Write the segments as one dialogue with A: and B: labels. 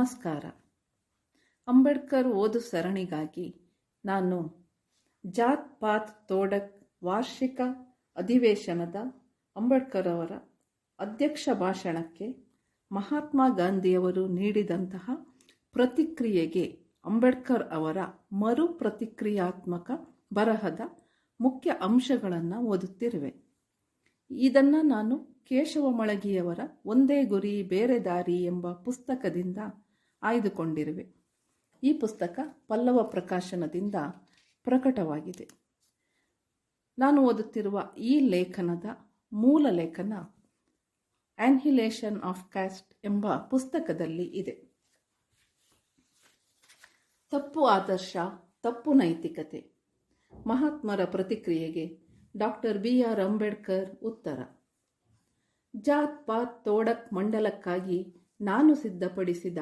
A: ನಮಸ್ಕಾರ. ಅಂಬೇಡ್ಕರ್ ಓದು ಸರಣಿಗಾಗಿ ನಾನು ಜಾತ್ ಪಾತ್ ತೋಡಕ್ ವಾರ್ಷಿಕ ಅಧಿವೇಶನದ ಅಂಬೇಡ್ಕರ್ ಅವರ ಅಧ್ಯಕ್ಷ ಭಾಷಣಕ್ಕೆ ಮಹಾತ್ಮ ಗಾಂಧಿಯವರು ನೀಡಿದಂತಹ ಪ್ರತಿಕ್ರಿಯೆಗೆ ಅಂಬೇಡ್ಕರ್ ಅವರ ಮರು ಪ್ರತಿಕ್ರಿಯಾತ್ಮಕ ಬರಹದ ಮುಖ್ಯ ಅಂಶಗಳನ್ನು ಓದುತ್ತಿರುವೆ. ಇದನ್ನು ನಾನು ಕೇಶವ ಮಳಗಿಯವರ ಒಂದೇ ಗುರಿ ಬೇರೆ ದಾರಿ ಎಂಬ ಪುಸ್ತಕದಿಂದ ಆಯ್ದುಕೊಂಡಿರುವೆ. ಈ ಪುಸ್ತಕ ಪಲ್ಲವ ಪ್ರಕಾಶನದಿಂದ ಪ್ರಕಟವಾಗಿದೆ. ನಾನು ಓದುತ್ತಿರುವ ಈ ಲೇಖನದ ಮೂಲ ಲೇಖನ ಆನ್ಹಿಲೇಷನ್ ಆಫ್ ಕ್ಯಾಸ್ಟ್ ಎಂಬ ಪುಸ್ತಕದಲ್ಲಿ ಇದೆ. ತಪ್ಪು ಆದರ್ಶ, ತಪ್ಪು ನೈತಿಕತೆ. ಮಹಾತ್ಮರ ಪ್ರತಿಕ್ರಿಯೆಗೆ ಡಾಕ್ಟರ್ ಬಿ. ಆರ್. ಅಂಬೇಡ್ಕರ್ ಉತ್ತರ. ಜಾತ್ ಪಾತ್ ತೋಡಕ್ ಮಂಡಲಕ್ಕಾಗಿ ನಾನು ಸಿದ್ಧಪಡಿಸಿದ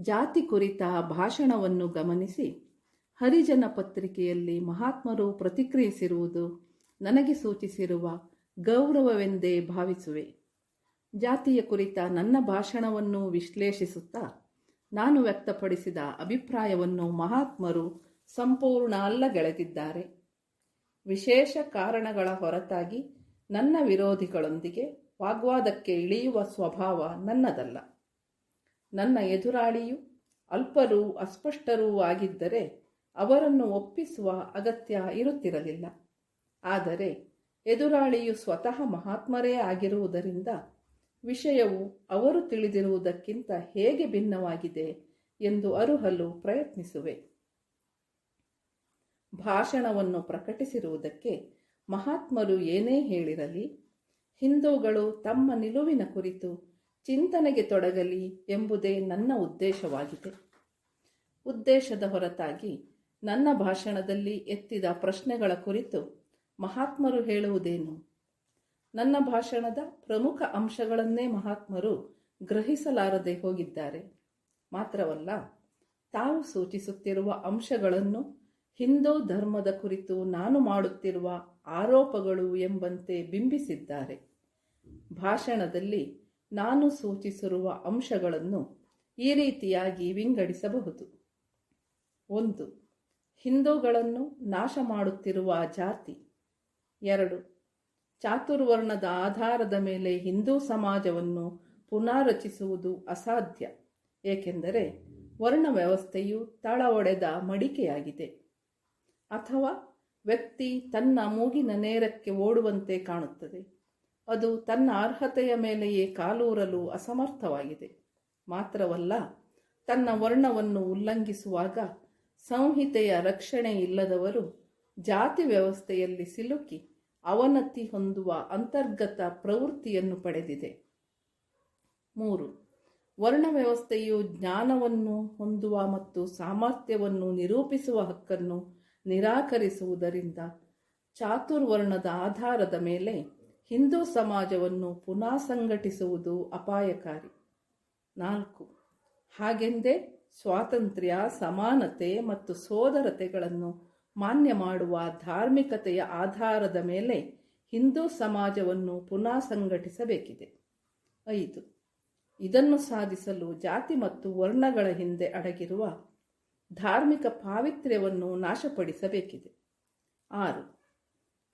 A: ಜಾತಿ ಕುರಿತ ಭಾಷಣವನ್ನು ಗಮನಿಸಿ ಹರಿಜನ ಪತ್ರಿಕೆಯಲ್ಲಿ ಮಹಾತ್ಮರು ಪ್ರತಿಕ್ರಿಯಿಸಿರುವುದು ನನಗೆ ಸೂಚಿಸಿರುವ ಗೌರವವೆಂದೇ ಭಾವಿಸುವೆ. ಜಾತಿಯ ಕುರಿತ ನನ್ನ ಭಾಷಣವನ್ನು ವಿಶ್ಲೇಷಿಸುತ್ತಾ ನಾನು ವ್ಯಕ್ತಪಡಿಸಿದ ಅಭಿಪ್ರಾಯವನ್ನು ಮಹಾತ್ಮರು ಸಂಪೂರ್ಣ ಅಲ್ಲಗೆಳೆದಿದ್ದಾರೆ ವಿಶೇಷ ಕಾರಣಗಳ ಹೊರತಾಗಿ ನನ್ನ ವಿರೋಧಿಗಳೊಂದಿಗೆ ವಾಗ್ವಾದಕ್ಕೆ ಇಳಿಯುವ ಸ್ವಭಾವ ನನ್ನದಲ್ಲ. ನನ್ನ ಎದುರಾಳಿಯು ಅಲ್ಪರೂ ಅಸ್ಪಷ್ಟರೂ ಆಗಿದ್ದರೆ ಅವರನ್ನು ಒಪ್ಪಿಸುವ ಅಗತ್ಯ ಇರುತ್ತಿರಲಿಲ್ಲ. ಆದರೆ ಎದುರಾಳಿಯು ಸ್ವತಃ ಮಹಾತ್ಮರೇ ಆಗಿರುವುದರಿಂದ ವಿಷಯವು ಅವರು ತಿಳಿದಿರುವುದಕ್ಕಿಂತ ಹೇಗೆ ಭಿನ್ನವಾಗಿದೆ ಎಂದು ಅರುಹಲು ಪ್ರಯತ್ನಿಸುವೆ. ಭಾಷಣವನ್ನು ಪ್ರಕಟಿಸಿರುವುದಕ್ಕೆ ಮಹಾತ್ಮರು ಏನೇ ಹೇಳಿರಲಿ, ಹಿಂದೂಗಳು ತಮ್ಮ ನಿಲುವಿನ ಕುರಿತು ಚಿಂತನೆಗೆ ತೊಡಗಲಿ ಎಂಬುದೇ ನನ್ನ ಉದ್ದೇಶವಾಗಿದೆ. ಉದ್ದೇಶದ ಹೊರತಾಗಿ ನನ್ನ ಭಾಷಣದಲ್ಲಿ ಎತ್ತಿದ ಪ್ರಶ್ನೆಗಳ ಕುರಿತು ಮಹಾತ್ಮರು ಹೇಳುವುದೇನು? ನನ್ನ ಭಾಷಣದ ಪ್ರಮುಖ ಅಂಶಗಳನ್ನೇ ಮಹಾತ್ಮರು ಗ್ರಹಿಸಲಾರದೆ ಹೋಗಿದ್ದಾರೆ. ಮಾತ್ರವಲ್ಲ, ತಾವು ಸೂಚಿಸುತ್ತಿರುವ ಅಂಶಗಳನ್ನು ಹಿಂದೂ ಧರ್ಮದ ಕುರಿತು ನಾನು ಮಾಡುತ್ತಿರುವ ಆರೋಪಗಳು ಎಂಬಂತೆ ಬಿಂಬಿಸಿದ್ದಾರೆ. ಭಾಷಣದಲ್ಲಿ ನಾನು ಸೂಚಿಸಿರುವ ಅಂಶಗಳನ್ನು ಈ ರೀತಿಯಾಗಿ ವಿಂಗಡಿಸಬಹುದು. ಒಂದು, ಹಿಂದೂಗಳನ್ನು ನಾಶ ಮಾಡುತ್ತಿರುವ ಜಾತಿ. ಎರಡು, ಚಾತುರ್ವರ್ಣದ ಆಧಾರದ ಮೇಲೆ ಹಿಂದೂ ಸಮಾಜವನ್ನು ಪುನಾರಚಿಸುವುದು ಅಸಾಧ್ಯ, ಏಕೆಂದರೆ ವರ್ಣ ವ್ಯವಸ್ಥೆಯು ತಳ ಮಡಿಕೆಯಾಗಿದೆ. ಅಥವಾ ವ್ಯಕ್ತಿ ತನ್ನ ಮೂಗಿನ ನೇರಕ್ಕೆ ಓಡುವಂತೆ ಕಾಣುತ್ತದೆ. ಅದು ತನ್ನ ಅರ್ಹತೆಯ ಮೇಲೆಯೇ ಕಾಲೂರಲು ಅಸಮರ್ಥವಾಗಿದೆ. ಮಾತ್ರವಲ್ಲ, ತನ್ನ ವರ್ಣವನ್ನು ಉಲ್ಲಂಘಿಸುವಾಗ ಸಂಹಿತೆಯ ರಕ್ಷಣೆ ಇಲ್ಲದವರು ಜಾತಿ ವ್ಯವಸ್ಥೆಯಲ್ಲಿ ಸಿಲುಕಿ ಅವನತಿ ಹೊಂದುವ ಅಂತರ್ಗತ ಪ್ರವೃತ್ತಿಯನ್ನು ಪಡೆದಿದೆ. ಮೂರು, ವರ್ಣ ವ್ಯವಸ್ಥೆಯು ಜ್ಞಾನವನ್ನು ಹೊಂದುವ ಮತ್ತು ಸಾಮರ್ಥ್ಯವನ್ನು ನಿರೂಪಿಸುವ ಹಕ್ಕನ್ನು ನಿರಾಕರಿಸುವುದರಿಂದ ಚಾತುರ್ವರ್ಣದ ಆಧಾರದ ಮೇಲೆ ಹಿಂದೂ ಸಮಾಜವನ್ನು ಪುನಃ ಸಂಘಟಿಸುವುದು ಅಪಾಯಕಾರಿ. ನಾಲ್ಕು, ಹಾಗೆಂದೇ ಸ್ವಾತಂತ್ರ್ಯ, ಸಮಾನತೆ ಮತ್ತು ಸೋದರತೆಗಳನ್ನು ಮಾನ್ಯ ಮಾಡುವ ಧಾರ್ಮಿಕತೆಯ ಆಧಾರದ ಮೇಲೆ ಹಿಂದೂ ಸಮಾಜವನ್ನು ಪುನಃ ಸಂಘಟಿಸಬೇಕಿದೆ. ಐದು, ಇದನ್ನು ಸಾಧಿಸಲು ಜಾತಿ ಮತ್ತು ವರ್ಣಗಳ ಹಿಂದೆ ಅಡಗಿರುವ ಧಾರ್ಮಿಕ ಪಾವಿತ್ರ್ಯವನ್ನು ನಾಶಪಡಿಸಬೇಕಿದೆ. ಆರು,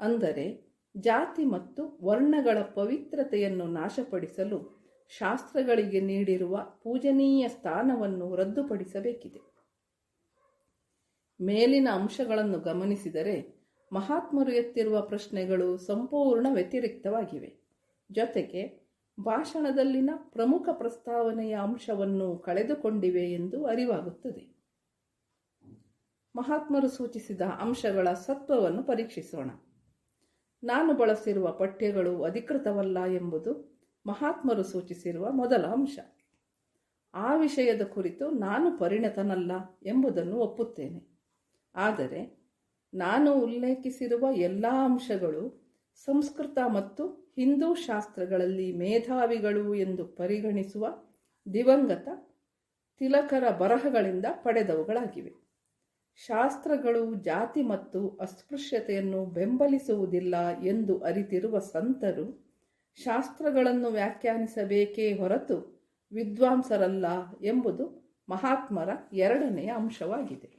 A: ಅಂದರೆ ಜಾತಿ ಮತ್ತು ವರ್ಣಗಳ ಪವಿತ್ರತೆಯನ್ನು ನಾಶಪಡಿಸಲು ಶಾಸ್ತ್ರಗಳಿಗೆ ನೀಡಿರುವ ಪೂಜನೀಯ ಸ್ಥಾನವನ್ನು ರದ್ದುಪಡಿಸಬೇಕಿದೆ. ಮೇಲಿನ ಅಂಶಗಳನ್ನು ಗಮನಿಸಿದರೆ ಮಹಾತ್ಮರು ಎತ್ತಿರುವ ಪ್ರಶ್ನೆಗಳು ಸಂಪೂರ್ಣ ವ್ಯತಿರಿಕ್ತವಾಗಿವೆ. ಜೊತೆಗೆ ಭಾಷಣದಲ್ಲಿನ ಪ್ರಮುಖ ಪ್ರಸ್ತಾವನೆಯ ಅಂಶವನ್ನು ಕಳೆದುಕೊಂಡಿವೆ ಎಂದು ಅರಿವಾಗುತ್ತದೆ. ಮಹಾತ್ಮರು ಸೂಚಿಸಿದ ಅಂಶಗಳ ಸತ್ವವನ್ನು ಪರೀಕ್ಷಿಸೋಣ. ನಾನು ಬಳಸಿರುವ ಪಠ್ಯಗಳು ಅಧಿಕೃತವಲ್ಲ ಎಂಬುದು ಮಹಾತ್ಮರು ಸೂಚಿಸಿರುವ ಮೊದಲ ಅಂಶ. ಆ ವಿಷಯದ ಕುರಿತು ನಾನು ಪರಿಣತನಲ್ಲ ಎಂಬುದನ್ನು ಒಪ್ಪುತ್ತೇನೆ. ಆದರೆ ನಾನು ಉಲ್ಲೇಖಿಸಿರುವ ಎಲ್ಲ ಅಂಶಗಳು ಸಂಸ್ಕೃತ ಮತ್ತು ಹಿಂದೂ ಶಾಸ್ತ್ರಗಳಲ್ಲಿ ಮೇಧಾವಿಗಳು ಎಂದು ಪರಿಗಣಿಸುವ ದಿವಂಗತ ತಿಲಕರ ಬರಹಗಳಿಂದ ಪಡೆದವುಗಳಾಗಿವೆ. ಶಾಸ್ತ್ರಗಳು ಜಾತಿ ಮತ್ತು ಅಸ್ಪೃಶ್ಯತೆಯನ್ನು ಬೆಂಬಲಿಸುವುದಿಲ್ಲ ಎಂದು ಅರಿತಿರುವ ಸಂತರು, ಶಾಸ್ತ್ರಗಳನ್ನು ವ್ಯಾಖ್ಯಾನಿಸಬೇಕೇ ಹೊರತು ವಿದ್ವಾಂಸರಲ್ಲ ಎಂಬುದು ಮಹಾತ್ಮರ ಎರಡನೆಯ ಅಂಶವಾಗಿದೆ.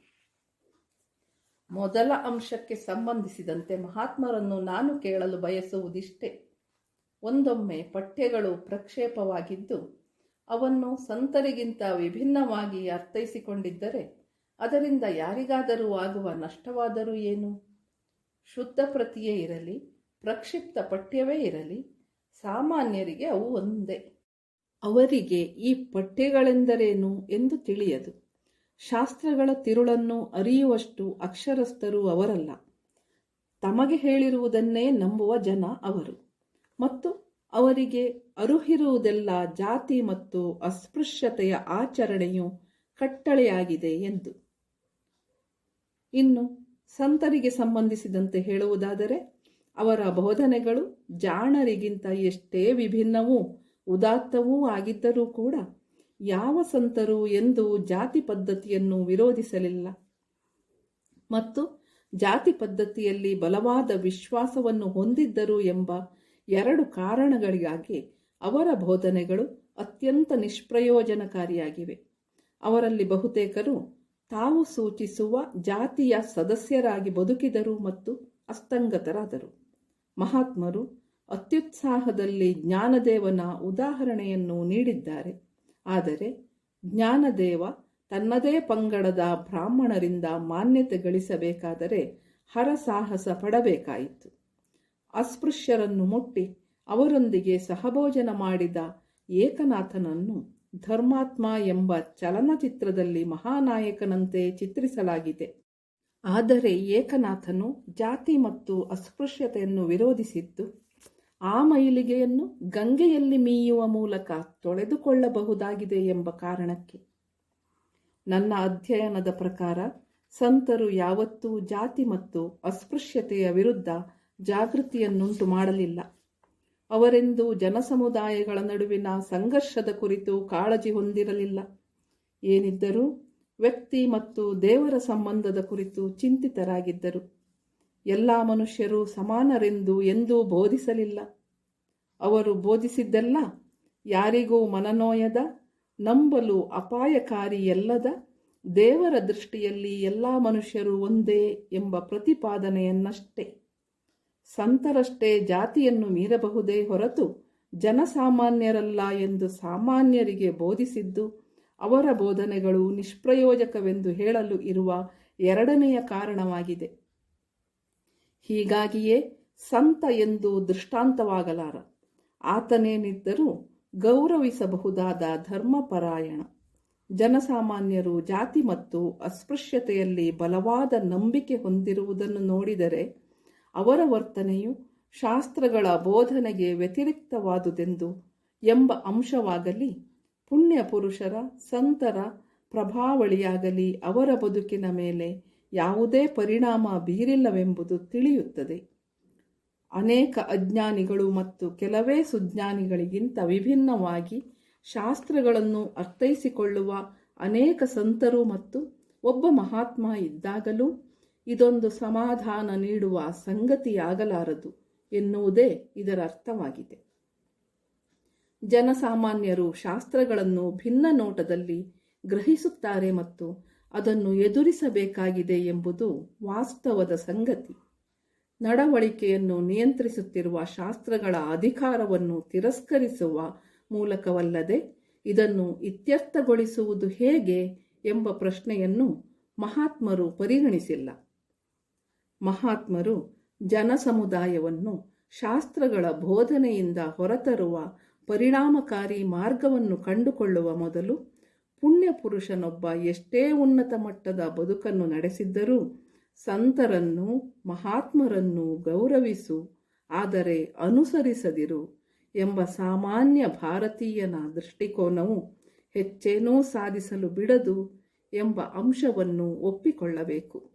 A: ಮೊದಲ ಅಂಶಕ್ಕೆ ಸಂಬಂಧಿಸಿದಂತೆ ಮಹಾತ್ಮರನ್ನು ನಾನು ಕೇಳಲು ಬಯಸುವುದಿಷ್ಟೇ. ಒಂದೊಮ್ಮೆ ಪಠ್ಯಗಳು ಪ್ರಕ್ಷೇಪವಾಗಿದ್ದು, ಅವನ್ನು ಸಂತರಿಗಿಂತ ವಿಭಿನ್ನವಾಗಿ ಅರ್ಥೈಸಿಕೊಂಡಿದ್ದರೆ ಅದರಿಂದ ಯಾರಿಗಾದರೂ ಆಗುವ ನಷ್ಟವಾದರೂ ಏನು? ಶುದ್ಧ ಪ್ರತಿಯೇ ಇರಲಿ, ಪ್ರಕ್ಷಿಪ್ತ ಪಠ್ಯವೇ ಇರಲಿ, ಸಾಮಾನ್ಯರಿಗೆ ಅವು ಒಂದೇ. ಅವರಿಗೆ ಈ ಪಠ್ಯಗಳೆಂದರೇನು ಎಂದು ತಿಳಿಯದು. ಶಾಸ್ತ್ರಗಳ ತಿರುಳನ್ನು ಅರಿಯುವಷ್ಟು ಅಕ್ಷರಸ್ಥರು ಅವರಲ್ಲ. ತಮಗೆ ಹೇಳಿರುವುದನ್ನೇ ನಂಬುವ ಜನ ಅವರು. ಮತ್ತು ಅವರಿಗೆ ಅರುಹಿರುವುದೆಲ್ಲ ಜಾತಿ ಮತ್ತು ಅಸ್ಪೃಶ್ಯತೆಯ ಆಚರಣೆಯು ಕಟ್ಟಳೆಯಾಗಿದೆ ಎಂದು. ಇನ್ನು ಸಂತರಿಗೆ ಸಂಬಂಧಿಸಿದಂತೆ ಹೇಳುವುದಾದರೆ, ಅವರ ಬೋಧನೆಗಳು ಜಾಣರಿಗಿಂತ ಎಷ್ಟೇ ವಿಭಿನ್ನವೂ, ಉದಾತ್ತವೂ ಆಗಿದ್ದರೂ ಕೂಡ ಯಾವ ಸಂತರು ಎಂದು ಜಾತಿ ಪದ್ಧತಿಯನ್ನು ವಿರೋಧಿಸಲಿಲ್ಲ. ಮತ್ತು ಜಾತಿ ಪದ್ಧತಿಯಲ್ಲಿ ಬಲವಾದ ವಿಶ್ವಾಸವನ್ನು ಹೊಂದಿದ್ದರು ಎಂಬ ಎರಡು ಕಾರಣಗಳಿಗಾಗಿ ಅವರ ಬೋಧನೆಗಳು ಅತ್ಯಂತ ನಿಷ್ಪ್ರಯೋಜನಕಾರಿಯಾಗಿವೆ. ಅವರಲ್ಲಿ ಬಹುತೇಕರು ತಾವು ಸೂಚಿಸುವ ಜಾತಿಯ ಸದಸ್ಯರಾಗಿ ಬದುಕಿದರು ಮತ್ತು ಅಸ್ತಂಗತರಾದರು. ಮಹಾತ್ಮರು ಅತ್ಯುತ್ಸಾಹದಲ್ಲಿ ಜ್ಞಾನದೇವನ ಉದಾಹರಣೆಯನ್ನು ನೀಡಿದ್ದಾರೆ. ಆದರೆ ಜ್ಞಾನದೇವ ತನ್ನದೇ ಪಂಗಡದ ಬ್ರಾಹ್ಮಣರಿಂದ ಮಾನ್ಯತೆ ಗಳಿಸಬೇಕಾದರೆ ಹರಸಾಹಸ ಪಡಬೇಕಾಯಿತು. ಅಸ್ಪೃಶ್ಯರನ್ನು ಮುಟ್ಟಿ ಅವರೊಂದಿಗೆ ಸಹಭೋಜನ ಮಾಡಿದ ಏಕನಾಥನನ್ನು ಧರ್ಮಾತ್ಮ ಎಂಬ ಚಲನಚಿತ್ರದಲ್ಲಿ ಮಹಾನಾಯಕನಂತೆ ಚಿತ್ರಿಸಲಾಗಿದೆ. ಆದರೆ ಏಕನಾಥನು ಜಾತಿ ಮತ್ತು ಅಸ್ಪೃಶ್ಯತೆಯನ್ನು ವಿರೋಧಿಸಿದ್ದು, ಆ ಮೈಲಿಗೆಯನ್ನು ಗಂಗೆಯಲ್ಲಿ ಮೀಯುವ ಮೂಲಕ ತೊಳೆದುಕೊಳ್ಳಬಹುದಾಗಿದೆ ಎಂಬ ಕಾರಣಕ್ಕೆ. ನನ್ನ ಅಧ್ಯಯನದ ಪ್ರಕಾರ ಸಂತರು ಯಾವತ್ತೂ ಜಾತಿ ಮತ್ತು ಅಸ್ಪೃಶ್ಯತೆಯ ವಿರುದ್ಧ ಜಾಗೃತಿಯನ್ನುಂಟು ಮಾಡಲಿಲ್ಲ. ಅವರೆಂದು ಜನಸಮುದಾಯಗಳ ನಡುವಿನ ಸಂಘರ್ಷದ ಕುರಿತು ಕಾಳಜಿ ಹೊಂದಿರಲಿಲ್ಲ. ಏನಿದ್ದರೂ ವ್ಯಕ್ತಿ ಮತ್ತು ದೇವರ ಸಂಬಂಧದ ಕುರಿತು ಚಿಂತಿತರಾಗಿದ್ದರು. ಎಲ್ಲ ಮನುಷ್ಯರು ಸಮಾನರೆಂದು ಎಂದೂ ಬೋಧಿಸಲಿಲ್ಲ. ಅವರು ಬೋಧಿಸಿದ್ದೆಲ್ಲ ಯಾರಿಗೂ ಮನನೋಯದ, ನಂಬಲು ಅಪಾಯಕಾರಿಯಲ್ಲದ, ದೇವರ ದೃಷ್ಟಿಯಲ್ಲಿ ಎಲ್ಲ ಮನುಷ್ಯರು ಒಂದೇ ಎಂಬ ಪ್ರತಿಪಾದನೆಯನ್ನಷ್ಟೇ. ಸಂತರಷ್ಟೇ ಜಾತಿಯನ್ನು ಮೀರಬಹುದೇ ಹೊರತು ಜನಸಾಮಾನ್ಯರಲ್ಲ ಎಂದು ಸಾಮಾನ್ಯರಿಗೆ ಬೋಧಿಸಿದ್ದು, ಅವರ ಬೋಧನೆಗಳು ನಿಷ್ಪ್ರಯೋಜಕವೆಂದು ಹೇಳಲು ಇರುವ ಎರಡನೆಯ ಕಾರಣವಾಗಿದೆ. ಹೀಗಾಗಿಯೇ ಸಂತ ಎಂದು ದೃಷ್ಟಾಂತವಾಗಲಾರ. ಆತನೇನಿದ್ದರೂ ಗೌರವಿಸಬಹುದಾದ ಧರ್ಮಪರಾಯಣ. ಜನಸಾಮಾನ್ಯರು ಜಾತಿ ಮತ್ತು ಅಸ್ಪೃಶ್ಯತೆಯಲ್ಲಿ ಬಲವಾದ ನಂಬಿಕೆ ಹೊಂದಿರುವುದನ್ನು ನೋಡಿದರೆ ಅವರ ವರ್ತನೆಯು ಶಾಸ್ತ್ರಗಳ ಬೋಧನೆಗೆ ವ್ಯತಿರಿಕ್ತವಾದುದೆಂದು ಎಂಬ ಅಂಶವಾಗಲಿ ಪುಣ್ಯ ಪುರುಷರ ಸಂತರ, ಪ್ರಭಾವಳಿಯಾಗಲಿ ಅವರ ಬದುಕಿನ ಮೇಲೆ ಯಾವುದೇ ಪರಿಣಾಮ ಬೀರಿಲ್ಲವೆಂಬುದು ತಿಳಿಯುತ್ತದೆ. ಅನೇಕ ಅಜ್ಞಾನಿಗಳು ಮತ್ತು ಕೆಲವೇ ಸುಜ್ಞಾನಿಗಳಿಗಿಂತ ವಿಭಿನ್ನವಾಗಿ ಶಾಸ್ತ್ರಗಳನ್ನು ಅರ್ಥೈಸಿಕೊಳ್ಳುವ ಅನೇಕ ಸಂತರು ಮತ್ತು ಒಬ್ಬ ಮಹಾತ್ಮ ಇದ್ದಾಗಲೂ ಇದೊಂದು ಸಮಾಧಾನ ನೀಡುವ ಸಂಗತಿಯಾಗಲಾರದು ಎನ್ನುವುದೇ ಇದರ ಅರ್ಥವಾಗಿದೆ. ಜನಸಾಮಾನ್ಯರು ಶಾಸ್ತ್ರಗಳನ್ನು ಭಿನ್ನ ನೋಟದಲ್ಲಿ ಗ್ರಹಿಸುತ್ತಾರೆ ಮತ್ತು ಅದನ್ನು ಎದುರಿಸಬೇಕಾಗಿದೆ ಎಂಬುದು ವಾಸ್ತವದ ಸಂಗತಿ. ನಡವಳಿಕೆಯನ್ನು ನಿಯಂತ್ರಿಸುತ್ತಿರುವ ಶಾಸ್ತ್ರಗಳ ಅಧಿಕಾರವನ್ನು ತಿರಸ್ಕರಿಸುವ ಮೂಲಕವಲ್ಲದೆ ಇದನ್ನು ಇತ್ಯರ್ಥಗೊಳಿಸುವುದು ಹೇಗೆ ಎಂಬ ಪ್ರಶ್ನೆಯನ್ನು ಮಹಾತ್ಮರು ಪರಿಗಣಿಸಿಲ್ಲ. ಮಹಾತ್ಮರು ಜನಸಮುದಾಯವನ್ನು ಶಾಸ್ತ್ರಗಳ ಬೋಧನೆಯಿಂದ ಹೊರತರುವ ಪರಿಣಾಮಕಾರಿ ಮಾರ್ಗವನ್ನು ಕಂಡುಕೊಳ್ಳುವ ಮೊದಲು ಪುಣ್ಯಪುರುಷನೊಬ್ಬ ಎಷ್ಟೇ ಉನ್ನತ ಮಟ್ಟದ ಬದುಕನ್ನು ನಡೆಸಿದ್ದರೂ ಸಂತರನ್ನು, ಮಹಾತ್ಮರನ್ನು ಗೌರವಿಸು, ಆದರೆ ಅನುಸರಿಸದಿರು ಎಂಬ ಸಾಮಾನ್ಯ ಭಾರತೀಯನ ದೃಷ್ಟಿಕೋನವು ಹೆಚ್ಚೇನೂ ಸಾಧಿಸಲು ಬಿಡದು ಎಂಬ ಅಂಶವನ್ನು ಒಪ್ಪಿಕೊಳ್ಳಬೇಕು.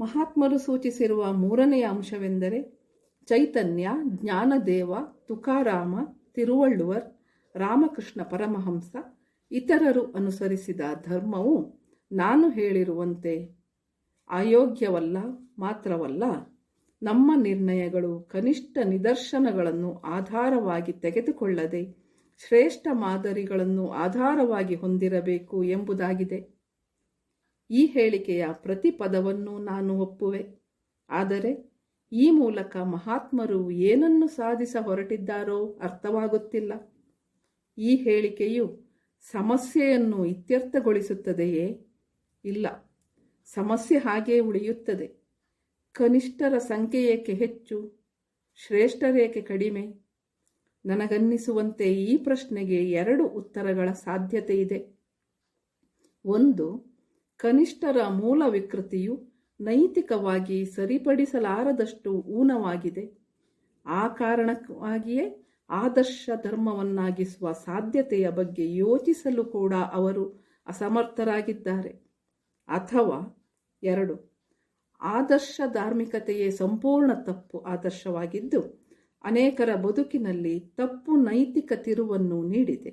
A: ಮಹಾತ್ಮರು ಸೂಚಿಸಿರುವ ಮೂರನೆಯ ಅಂಶವೆಂದರೆ ಚೈತನ್ಯ, ಜ್ಞಾನದೇವ, ತುಕಾರಾಮ, ತಿರುವಳ್ಳುವರ್, ರಾಮಕೃಷ್ಣ ಪರಮಹಂಸ ಇತರರು ಅನುಸರಿಸಿದ ಧರ್ಮವು ನಾನು ಹೇಳಿರುವಂತೆ ಅಯೋಗ್ಯವಲ್ಲ, ಮಾತ್ರವಲ್ಲ, ನಮ್ಮ ನಿರ್ಣಯಗಳು ಕನಿಷ್ಠ ನಿದರ್ಶನಗಳನ್ನು ಆಧಾರವಾಗಿ ತೆಗೆದುಕೊಳ್ಳದೆ ಶ್ರೇಷ್ಠ ಮಾದರಿಗಳನ್ನು ಆಧಾರವಾಗಿ ಹೊಂದಿರಬೇಕು ಎಂಬುದಾಗಿದೆ. ಈ ಹೇಳಿಕೆಯ ಪ್ರತಿ ಪದವನ್ನು ನಾನು ಒಪ್ಪುವೆ. ಆದರೆ ಈ ಮೂಲಕ ಮಹಾತ್ಮರು ಏನನ್ನು ಸಾಧಿಸ ಹೊರಟಿದ್ದಾರೋ ಅರ್ಥವಾಗುತ್ತಿಲ್ಲ. ಈ ಹೇಳಿಕೆಯು ಸಮಸ್ಯೆಯನ್ನು ಇತ್ಯರ್ಥಗೊಳಿಸುತ್ತದೆಯೇ? ಇಲ್ಲ. ಸಮಸ್ಯೆ ಹಾಗೇ ಉಳಿಯುತ್ತದೆ. ಕನಿಷ್ಠರ ಸಂಖ್ಯೆ ಏಕೆ ಹೆಚ್ಚು? ಶ್ರೇಷ್ಠರೇಕೆ ಕಡಿಮೆ? ನನಗನ್ನಿಸುವಂತೆ ಈ ಪ್ರಶ್ನೆಗೆ ಎರಡು ಉತ್ತರಗಳ ಸಾಧ್ಯತೆ ಇದೆ. ಒಂದು ಕನಿಷ್ಠರ ಮೂಲ ವಿಕೃತಿಯು ನೈತಿಕವಾಗಿ ಸರಿಪಡಿಸಲಾರದಷ್ಟು ಊನವಾಗಿದೆ. ಆ ಕಾರಣವಾಗಿಯೇ ಆದರ್ಶ ಧರ್ಮವನ್ನಾಗಿಸುವ ಸಾಧ್ಯತೆಯ ಬಗ್ಗೆ ಯೋಚಿಸಲು ಕೂಡ ಅವರು ಅಸಮರ್ಥರಾಗಿದ್ದಾರೆ. ಅಥವಾ ಎರಡು, ಆದರ್ಶ ಧಾರ್ಮಿಕತೆಯೇ ಸಂಪೂರ್ಣ ತಪ್ಪು ಆದರ್ಶವಾಗಿದ್ದು, ಅನೇಕರ ಬದುಕಿನಲ್ಲಿ ತಪ್ಪು ನೈತಿಕ ತಿರುವನ್ನು ನೀಡಿದೆ.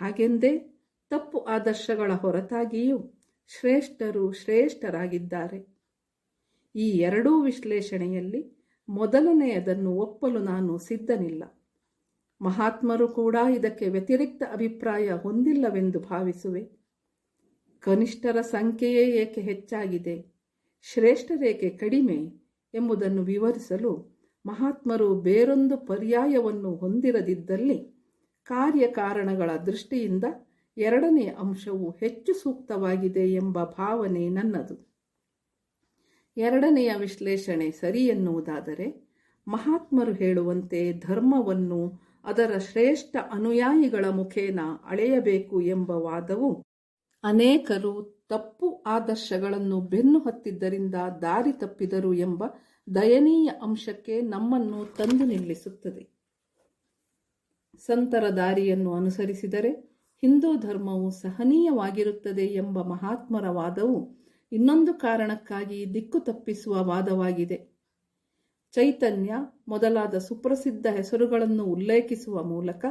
A: ಹಾಗೆಂದೇ ತಪ್ಪು ಆದರ್ಶಗಳ ಹೊರತಾಗಿಯೂ ಶ್ರೇಷ್ಠರು ಶ್ರೇಷ್ಠರಾಗಿದ್ದಾರೆ. ಈ ಎರಡೂ ವಿಶ್ಲೇಷಣೆಯಲ್ಲಿ ಮೊದಲನೆಯದನ್ನು ಒಪ್ಪಲು ನಾನು ಸಿದ್ಧನಿಲ್ಲ. ಮಹಾತ್ಮರು ಕೂಡ ಇದಕ್ಕೆ ವ್ಯತಿರಿಕ್ತ ಅಭಿಪ್ರಾಯ ಹೊಂದಿಲ್ಲವೆಂದು ಭಾವಿಸುವೆ. ಕನಿಷ್ಠರ ಸಂಖ್ಯೆಯೇ ಏಕೆ ಹೆಚ್ಚಾಗಿದೆ? ಶ್ರೇಷ್ಠರೇಕೆ ಕಡಿಮೆ ಎಂಬುದನ್ನು ವಿವರಿಸಲು ಮಹಾತ್ಮರು ಬೇರೊಂದು ಪರ್ಯಾಯವನ್ನು ಹೊಂದಿರದಿದ್ದಲ್ಲಿ ಕಾರ್ಯಕಾರಣಗಳ ದೃಷ್ಟಿಯಿಂದ ಎರಡನೇ ಅಂಶವು ಹೆಚ್ಚು ಸೂಕ್ತವಾಗಿದೆ ಎಂಬ ಭಾವನೆ ನನ್ನದು. ಎರಡನೆಯ ವಿಶ್ಲೇಷಣೆ ಸರಿ ಎನ್ನುವುದಾದರೆ, ಮಹಾತ್ಮರು ಹೇಳುವಂತೆ ಧರ್ಮವನ್ನು ಅದರ ಶ್ರೇಷ್ಠ ಅನುಯಾಯಿಗಳ ಮುಖೇನ ಅಳೆಯಬೇಕು ಎಂಬ ವಾದವು ಅನೇಕರು ತಪ್ಪು ಆದರ್ಶಗಳನ್ನು ಬೆನ್ನು ಹತ್ತಿದ್ದರಿಂದ ದಾರಿ ತಪ್ಪಿದರು ಎಂಬ ದಯನೀಯ ಅಂಶಕ್ಕೆ ನಮ್ಮನ್ನು ತಂದು ನಿಲ್ಲಿಸುತ್ತದೆ. ಸಂತರ ದಾರಿಯನ್ನು ಅನುಸರಿಸಿದರೆ ಹಿಂದೂ ಧರ್ಮವು ಸಹನೀಯವಾಗಿರುತ್ತದೆ ಎಂಬ ಮಹಾತ್ಮರ ವಾದವು ಇನ್ನೊಂದು ಕಾರಣಕ್ಕಾಗಿ ದಿಕ್ಕು ತಪ್ಪಿಸುವ ವಾದವಾಗಿದೆ. ಚೈತನ್ಯ ಮೊದಲಾದ ಸುಪ್ರಸಿದ್ಧ ಹೆಸರುಗಳನ್ನು ಉಲ್ಲೇಖಿಸುವ ಮೂಲಕ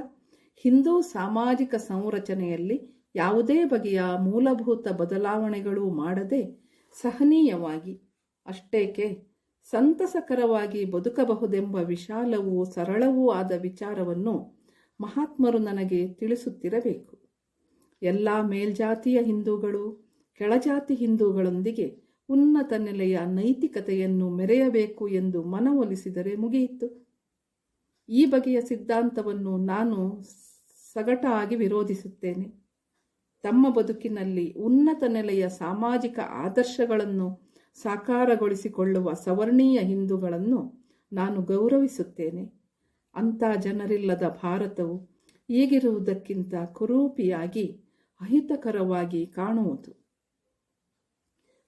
A: ಹಿಂದೂ ಸಾಮಾಜಿಕ ಸಂರಚನೆಯಲ್ಲಿ ಯಾವುದೇ ಬಗೆಯ ಮೂಲಭೂತ ಬದಲಾವಣೆಗಳು ಮಾಡದೆ ಸಹನೀಯವಾಗಿ, ಅಷ್ಟೇಕೆ ಸಂತಸಕರವಾಗಿ ಬದುಕಬಹುದೆಂಬ ವಿಶಾಲವೂ ಸರಳವೂ ಆದ ವಿಚಾರವನ್ನು ಮಹಾತ್ಮರು ನನಗೆ ತಿಳಿಸುತ್ತಿರಬೇಕು. ಎಲ್ಲ ಮೇಲ್ಜಾತಿಯ ಹಿಂದೂಗಳು, ಕೆಳಜಾತಿ ಹಿಂದೂಗಳೊಂದಿಗೆ ಉನ್ನತ ನೆಲೆಯ ನೈತಿಕತೆಯನ್ನು ಮೆರೆಯಬೇಕು ಎಂದು ಮನವೊಲಿಸಿದರೆ ಮುಗಿಯಿತು. ಈ ಬಗೆಯ ಸಿದ್ಧಾಂತವನ್ನು ನಾನು ಸಗಟಾಗಿ ವಿರೋಧಿಸುತ್ತೇನೆ. ತಮ್ಮ ಬದುಕಿನಲ್ಲಿ ಉನ್ನತ ನೆಲೆಯ ಸಾಮಾಜಿಕ ಆದರ್ಶಗಳನ್ನು ಸಾಕಾರಗೊಳಿಸಿಕೊಳ್ಳುವ ಸವರ್ಣೀಯ ಹಿಂದೂಗಳನ್ನು ನಾನು ಗೌರವಿಸುತ್ತೇನೆ. ಅಂಥ ಜನರಿಲ್ಲದ ಭಾರತವು ಈಗಿರುವುದಕ್ಕಿಂತ ಕುರೂಪಿಯಾಗಿ ಅಹಿತಕರವಾಗಿ ಕಾಣುವುದು.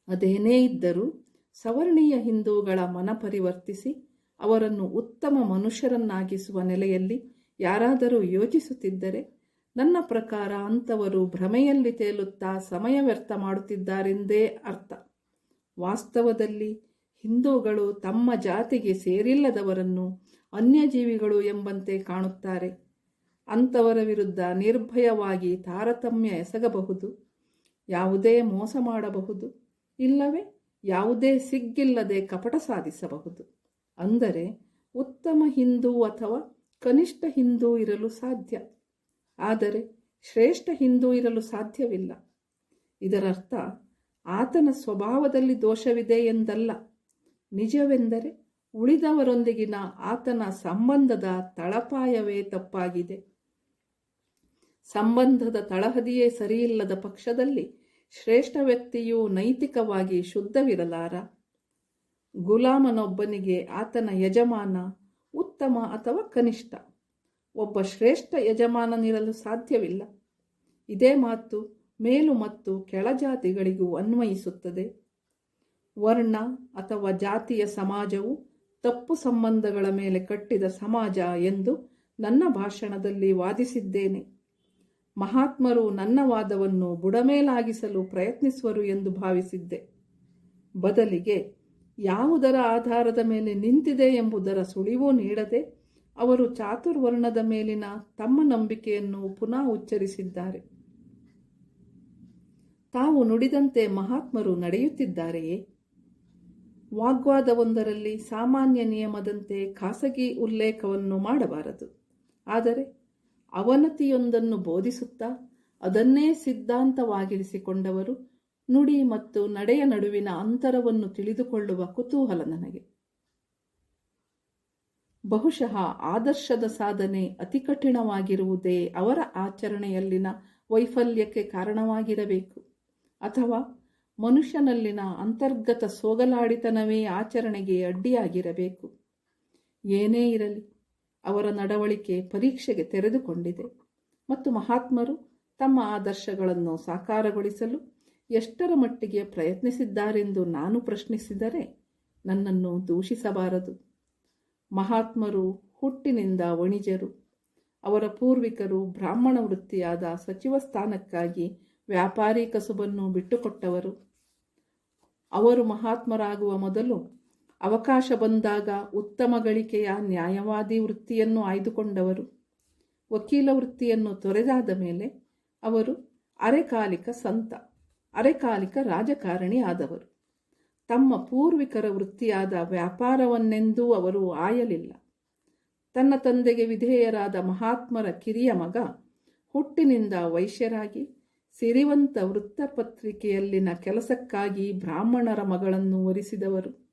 A: ಅದೇನೇ ಇದ್ದರೂ ಸವರ್ಣೀಯ ಹಿಂದೂಗಳ ಮನ ಪರಿವರ್ತಿಸಿ ಅವರನ್ನು ಉತ್ತಮ ಮನುಷ್ಯರನ್ನಾಗಿಸುವ ನೆಲೆಯಲ್ಲಿ ಯಾರಾದರೂ ಯೋಚಿಸುತ್ತಿದ್ದರೆ ನನ್ನ ಪ್ರಕಾರ ಅಂಥವರು ಭ್ರಮೆಯಲ್ಲಿ ತೇಲುತ್ತಾ ಸಮಯ ವ್ಯರ್ಥ ಮಾಡುತ್ತಿದ್ದಾರೆಂದೇ ಅರ್ಥ. ವಾಸ್ತವದಲ್ಲಿ ಹಿಂದೂಗಳು ತಮ್ಮ ಜಾತಿಗೆ ಸೇರಿಲ್ಲದವರನ್ನು ಅನ್ಯಜೀವಿಗಳು ಎಂಬಂತೆ ಕಾಣುತ್ತಾರೆ. ಅಂಥವರ ವಿರುದ್ಧ ನಿರ್ಭಯವಾಗಿ ತಾರತಮ್ಯ ಎಸಗಬಹುದು. ಯಾವುದೇ ಮೋಸ ಮಾಡಬಹುದು. ಇಲ್ಲವೇ ಯಾವುದೇ ಸಿಗ್ಗಿಲ್ಲದೆ ಕಪಟ ಸಾಧಿಸಬಹುದು. ಅಂದರೆ ಉತ್ತಮ ಹಿಂದೂ ಅಥವಾ ಕನಿಷ್ಠ ಹಿಂದೂ ಇರಲು ಸಾಧ್ಯ. ಆದರೆ ಶ್ರೇಷ್ಠ ಹಿಂದೂ ಇರಲು ಸಾಧ್ಯವಿಲ್ಲ. ಇದರರ್ಥ ಆತನ ಸ್ವಭಾವದಲ್ಲಿ ದೋಷವಿದೆ ಎಂದಲ್ಲ. ನಿಜವೆಂದರೆ ಉಳಿದವರೊಂದಿಗಿನ ಆತನ ಸಂಬಂಧದ ತಳಪಾಯವೇ ತಪ್ಪಾಗಿದೆ. ಸಂಬಂಧದ ತಳಹದಿಯೇ ಸರಿಯಿಲ್ಲದ ಪಕ್ಷದಲ್ಲಿ ಶ್ರೇಷ್ಠ ವ್ಯಕ್ತಿಯು ನೈತಿಕವಾಗಿ ಶುದ್ಧವಿರಲಾರ? ಗುಲಾಮನೊಬ್ಬನಿಗೆ ಆತನ ಯಜಮಾನ ಉತ್ತಮ ಅಥವಾ ಕನಿಷ್ಠ? ಒಬ್ಬ ಶ್ರೇಷ್ಠ ಯಜಮಾನನಿರಲು ಸಾಧ್ಯವಿಲ್ಲ. ಇದೇ ಮಾತು ಮೇಲು ಮತ್ತು ಕೆಳಜಾತಿಗಳಿಗೂ ಅನ್ವಯಿಸುತ್ತದೆ. ವರ್ಣ ಅಥವಾ ಜಾತಿಯ ಸಮಾಜವು ತಪ್ಪು ಸಂಬಂಧಗಳ ಮೇಲೆ ಕಟ್ಟಿದ ಸಮಾಜ ಎಂದು ನನ್ನ ಭಾಷಣದಲ್ಲಿ ವಾದಿಸಿದ್ದೇನೆ. ಮಹಾತ್ಮರು ನನ್ನ ವಾದವನ್ನು ಬುಡಮೇಲಾಗಿಸಲು ಪ್ರಯತ್ನಿಸುವರು ಎಂದು ಭಾವಿಸಿದ್ದೆ. ಬದಲಿಗೆ ಯಾವುದರ ಆಧಾರದ ಮೇಲೆ ನಿಂತಿದೆ ಎಂಬುದರ ಸುಳಿವು ನೀಡದೆ ಅವರು ಚಾತುರ್ವರ್ಣದ ಮೇಲಿನ ತಮ್ಮ ನಂಬಿಕೆಯನ್ನು ಪುನಃ ಉಚ್ಚರಿಸಿದ್ದಾರೆ. ತಾವು ನುಡಿದಂತೆ ಮಹಾತ್ಮರು ನಡೆಯುತ್ತಿದ್ದಾರೆಯೇ? ವಾಗ್ವಾದವೊಂದರಲ್ಲಿ ಸಾಮಾನ್ಯ ನಿಯಮದಂತೆ ಖಾಸಗಿ ಉಲ್ಲೇಖವನ್ನು ಮಾಡಬಾರದು. ಆದರೆ ಅವನತಿಯೊಂದನ್ನು ಬೋಧಿಸುತ್ತಾ ಅದನ್ನೇ ಸಿದ್ಧಾಂತವಾಗಿರಿಸಿಕೊಂಡವರು ನುಡಿ ಮತ್ತು ನಡೆಯ ನಡುವಿನ ಅಂತರವನ್ನು ತಿಳಿದುಕೊಳ್ಳುವ ಕುತೂಹಲ ನನಗೆ. ಬಹುಶಃ ಆದರ್ಶದ ಸಾಧನೆ ಅತಿ ಕಠಿಣವಾಗಿರುವುದೇ ಅವರ ಆಚರಣೆಯಲ್ಲಿನ ವೈಫಲ್ಯಕ್ಕೆ ಕಾರಣವಾಗಿರಬೇಕು. ಅಥವಾ ಮನುಷ್ಯನಲ್ಲಿನ ಅಂತರ್ಗತ ಸೋಗಲಾಡಿತನವೇ ಆಚರಣೆಗೆ ಅಡ್ಡಿಯಾಗಿರಬೇಕು. ಏನೇ ಇರಲಿ ಅವರ ನಡವಳಿಕೆ ಪರೀಕ್ಷೆಗೆ ತೆರೆದುಕೊಂಡಿದೆ. ಮತ್ತು ಮಹಾತ್ಮರು ತಮ್ಮ ಆದರ್ಶಗಳನ್ನು ಸಾಕಾರಗೊಳಿಸಲು ಎಷ್ಟರ ಮಟ್ಟಿಗೆ ಪ್ರಯತ್ನಿಸಿದ್ದಾರೆಂದು ನಾನು ಪ್ರಶ್ನಿಸಿದರೆ ನನ್ನನ್ನು ದೂಷಿಸಬಾರದು. ಮಹಾತ್ಮರು ಹುಟ್ಟಿನಿಂದ ವಣಿಜರು. ಅವರ ಪೂರ್ವಿಕರು ಬ್ರಾಹ್ಮಣ ವೃತ್ತಿಯಾದ ಸಚಿವ ಸ್ಥಾನಕ್ಕಾಗಿ ವ್ಯಾಪಾರಿ ಕಸುಬನ್ನು ಬಿಟ್ಟುಕೊಟ್ಟವರು. ಅವರು ಮಹಾತ್ಮರಾಗುವ ಮೊದಲು ಅವಕಾಶ ಬಂದಾಗ ಉತ್ತಮ ಗಳಿಕೆಯ ನ್ಯಾಯವಾದಿ ವೃತ್ತಿಯನ್ನು ಆಯ್ದುಕೊಂಡವರು. ವಕೀಲ ವೃತ್ತಿಯನ್ನು ತೊರೆದಾದ ಮೇಲೆ ಅವರು ಅರೆಕಾಲಿಕ ಸಂತ, ಅರೆಕಾಲಿಕ ರಾಜಕಾರಣಿ ಆದವರು. ತಮ್ಮ ಪೂರ್ವಿಕರ ವೃತ್ತಿಯಾದ ವ್ಯಾಪಾರವನ್ನೆಂದೂ ಅವರು ಆಯಲಿಲ್ಲ. ತನ್ನ ತಂದೆಗೆ ವಿಧೇಯರಾದ ಮಹಾತ್ಮರ ಕಿರಿಯ ಮಗ ಹುಟ್ಟಿನಿಂದ ವೈಶ್ಯರಾಗಿ ಸಿರಿವಂತ ವೃತ್ತಪತ್ರಿಕೆಯಲ್ಲಿನ ಕೆಲಸಕ್ಕಾಗಿ ಬ್ರಾಹ್ಮಣರ ಮಗಳನ್ನು ವರಿಸಿದವರು.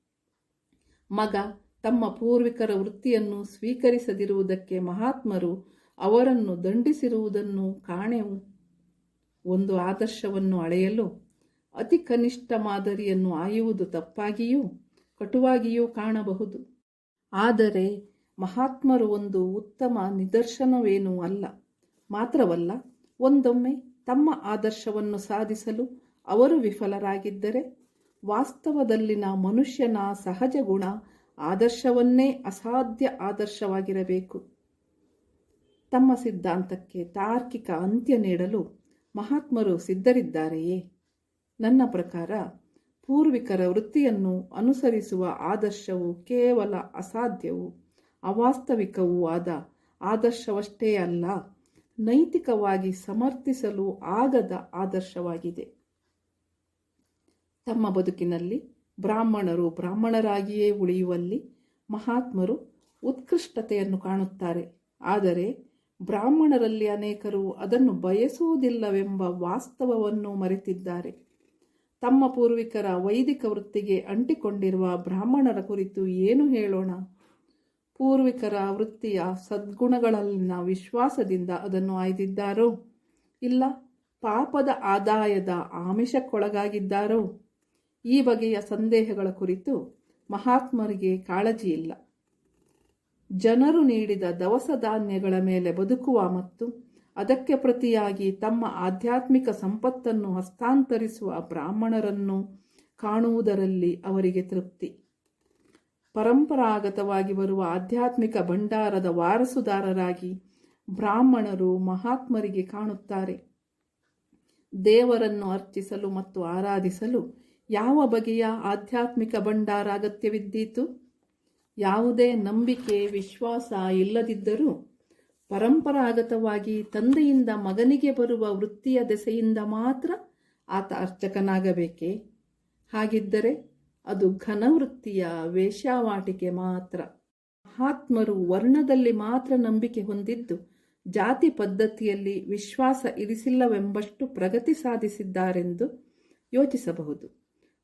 A: ಮಗ ತಮ್ಮ ಪೂರ್ವಿಕರ ವೃತ್ತಿಯನ್ನು ಸ್ವೀಕರಿಸದಿರುವುದಕ್ಕೆ ಮಹಾತ್ಮರು ಅವರನ್ನು ದಂಡಿಸಿರುವುದನ್ನು ಕಾಣೆವು ಒಂದು ಆದರ್ಶವನ್ನು ಅಳೆಯಲು ಅತಿ ಕನಿಷ್ಠ ಮಾದರಿಯನ್ನು ಆಯುವುದು ತಪ್ಪಾಗಿಯೂ ಕಟುವಾಗಿಯೂ ಕಾಣಬಹುದು. ಆದರೆ ಮಹಾತ್ಮರು ಒಂದು ಉತ್ತಮ ನಿದರ್ಶನವೇನೂ ಅಲ್ಲ. ಮಾತ್ರವಲ್ಲ, ಒಂದೊಮ್ಮೆ ತಮ್ಮ ಆದರ್ಶವನ್ನು ಸಾಧಿಸಲು ಅವರು ವಿಫಲರಾಗಿದ್ದರೆ ವಾಸ್ತವದಲ್ಲಿನ ಮನುಷ್ಯನ ಸಹಜ ಗುಣ ಆದರ್ಶವನ್ನೇ ಅಸಾಧ್ಯ ಆದರ್ಶವಾಗಿರಬೇಕು. ತಮ್ಮ ಸಿದ್ಧಾಂತಕ್ಕೆ ತಾರ್ಕಿಕ ಅಂತ್ಯ ನೀಡಲು ಮಹಾತ್ಮರು ಸಿದ್ಧರಿದ್ದಾರೆಯೇ? ನನ್ನ ಪ್ರಕಾರ ಪೂರ್ವಿಕರ ವೃತ್ತಿಯನ್ನು ಅನುಸರಿಸುವ ಆದರ್ಶವು ಕೇವಲ ಅಸಾಧ್ಯವೂ ಅವಾಸ್ತವಿಕವೂ ಆದ ಆದರ್ಶವಷ್ಟೇ ಅಲ್ಲ, ನೈತಿಕವಾಗಿ ಸಮರ್ಥಿಸಲು ಆಗದ ಆದರ್ಶವಾಗಿದೆ. ತಮ್ಮ ಬದುಕಿನಲ್ಲಿ ಬ್ರಾಹ್ಮಣರು ಬ್ರಾಹ್ಮಣರಾಗಿಯೇ ಉಳಿಯುವಲ್ಲಿ ಮಹಾತ್ಮರು ಉತ್ಕೃಷ್ಟತೆಯನ್ನು ಕಾಣುತ್ತಾರೆ. ಆದರೆ ಬ್ರಾಹ್ಮಣರಲ್ಲಿ ಅನೇಕರು ಅದನ್ನು ಬಯಸುವುದಿಲ್ಲವೆಂಬ ವಾಸ್ತವವನ್ನು ಮರೆತಿದ್ದಾರೆ. ತಮ್ಮ ಪೂರ್ವಿಕರ ವೈದಿಕ ವೃತ್ತಿಗೆ ಅಂಟಿಕೊಂಡಿರುವ ಬ್ರಾಹ್ಮಣರ ಕುರಿತು ಏನು ಹೇಳೋಣ? ಪೂರ್ವಿಕರ ವೃತ್ತಿಯ ಸದ್ಗುಣಗಳಲ್ಲಿನ ವಿಶ್ವಾಸದಿಂದ ಅದನ್ನು ಆಯ್ದಿದ್ದಾರೋ? ಇಲ್ಲ, ಪಾಪದ ಆದಾಯದ ಆಮಿಷಕ್ಕೊಳಗಾಗಿದ್ದಾರೋ? ಈ ಬಗೆಯ ಸಂದೇಹಗಳ ಕುರಿತು ಮಹಾತ್ಮರಿಗೆ ಕಾಳಜಿಯಿಲ್ಲ ಜನರು ನೀಡಿದ ದವಸ ಧಾನ್ಯಗಳ ಮೇಲೆ ಬದುಕುವ ಮತ್ತು ಅದಕ್ಕೆ ಪ್ರತಿಯಾಗಿ ತಮ್ಮ ಆಧ್ಯಾತ್ಮಿಕ ಸಂಪತ್ತನ್ನು ಹಸ್ತಾಂತರಿಸುವ ಬ್ರಾಹ್ಮಣರನ್ನು ಕಾಣುವುದರಲ್ಲಿ ಅವರಿಗೆ ತೃಪ್ತಿ. ಪರಂಪರಾಗತವಾಗಿ ಬರುವ ಆಧ್ಯಾತ್ಮಿಕ ಭಂಡಾರದ ವಾರಸುದಾರರಾಗಿ ಬ್ರಾಹ್ಮಣರು ಮಹಾತ್ಮರಿಗೆ ಕಾಣುತ್ತಾರೆ. ದೇವರನ್ನು ಅರ್ಚಿಸಲು ಮತ್ತು ಆರಾಧಿಸಲು ಯಾವ ಬಗೆಯ ಆಧ್ಯಾತ್ಮಿಕ ಭಂಡಾರ ಅಗತ್ಯವಿದ್ದೀತು? ಯಾವುದೇ ನಂಬಿಕೆ, ವಿಶ್ವಾಸ ಇಲ್ಲದಿದ್ದರೂ ಪರಂಪರಾಗತವಾಗಿ ತಂದೆಯಿಂದ ಮಗನಿಗೆ ಬರುವ ವೃತ್ತಿಯ ದೆಸೆಯಿಂದ ಮಾತ್ರ ಆತ ಅರ್ಚಕನಾಗಬೇಕೇ? ಹಾಗಿದ್ದರೆ ಅದು ಘನವೃತ್ತಿಯ ವೇಷಾವಾಟಿಕೆ ಮಾತ್ರ. ಮಹಾತ್ಮರು ವರ್ಣದಲ್ಲಿ ಮಾತ್ರ ನಂಬಿಕೆ ಹೊಂದಿದ್ದು, ಜಾತಿ ಪದ್ಧತಿಯಲ್ಲಿ ವಿಶ್ವಾಸ ಇರಿಸಿಲ್ಲವೆಂಬಷ್ಟು ಪ್ರಗತಿ ಸಾಧಿಸಿದ್ದಾರೆಂದು ಯೋಚಿಸಬಹುದು.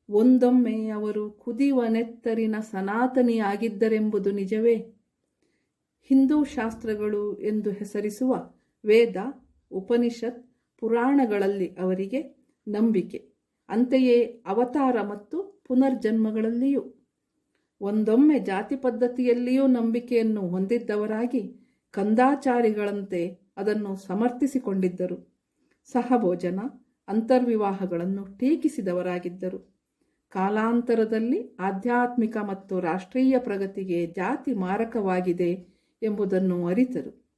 A: ಒಂದೊಮ್ಮೆ ಅವರು ಕುದಿಯುವ ನೆತ್ತರಿನ ಸನಾತನಿಯಾಗಿದ್ದರೆಂಬುದು ನಿಜವೇ? ಹಿಂದೂ ಶಾಸ್ತ್ರಗಳು ಎಂದು ಹೆಸರಿಸುವ ವೇದ, ಉಪನಿಷತ್, ಪುರಾಣಗಳಲ್ಲಿ ಅವರಿಗೆ ನಂಬಿಕೆ, ಅಂತೆಯೇ ಅವತಾರ ಮತ್ತು ಪುನರ್ಜನ್ಮಗಳಲ್ಲಿಯೂ. ಒಂದೊಮ್ಮೆ ಜಾತಿ ಪದ್ಧತಿಯಲ್ಲಿಯೂ ನಂಬಿಕೆಯನ್ನು ಹೊಂದಿದ್ದವರಾಗಿ ಕಂದಾಚಾರಿಗಳಂತೆ ಅದನ್ನು ಸಮರ್ಥಿಸಿಕೊಂಡಿದ್ದರು. ಸಹಭೋಜನ, ಅಂತರ್ವಿವಾಹಗಳನ್ನು ಟೀಕಿಸಿದವರಾಗಿದ್ದರು. ಕಾಲಾಂತರದಲ್ಲಿ ಆಧ್ಯಾತ್ಮಿಕ ಮತ್ತು ರಾಷ್ಟ್ರೀಯ ಪ್ರಗತಿಗೆ ಜಾತಿ ಮಾರಕವಾಗಿದೆ ಎಂಬುದನ್ನು ಅರಿತರು.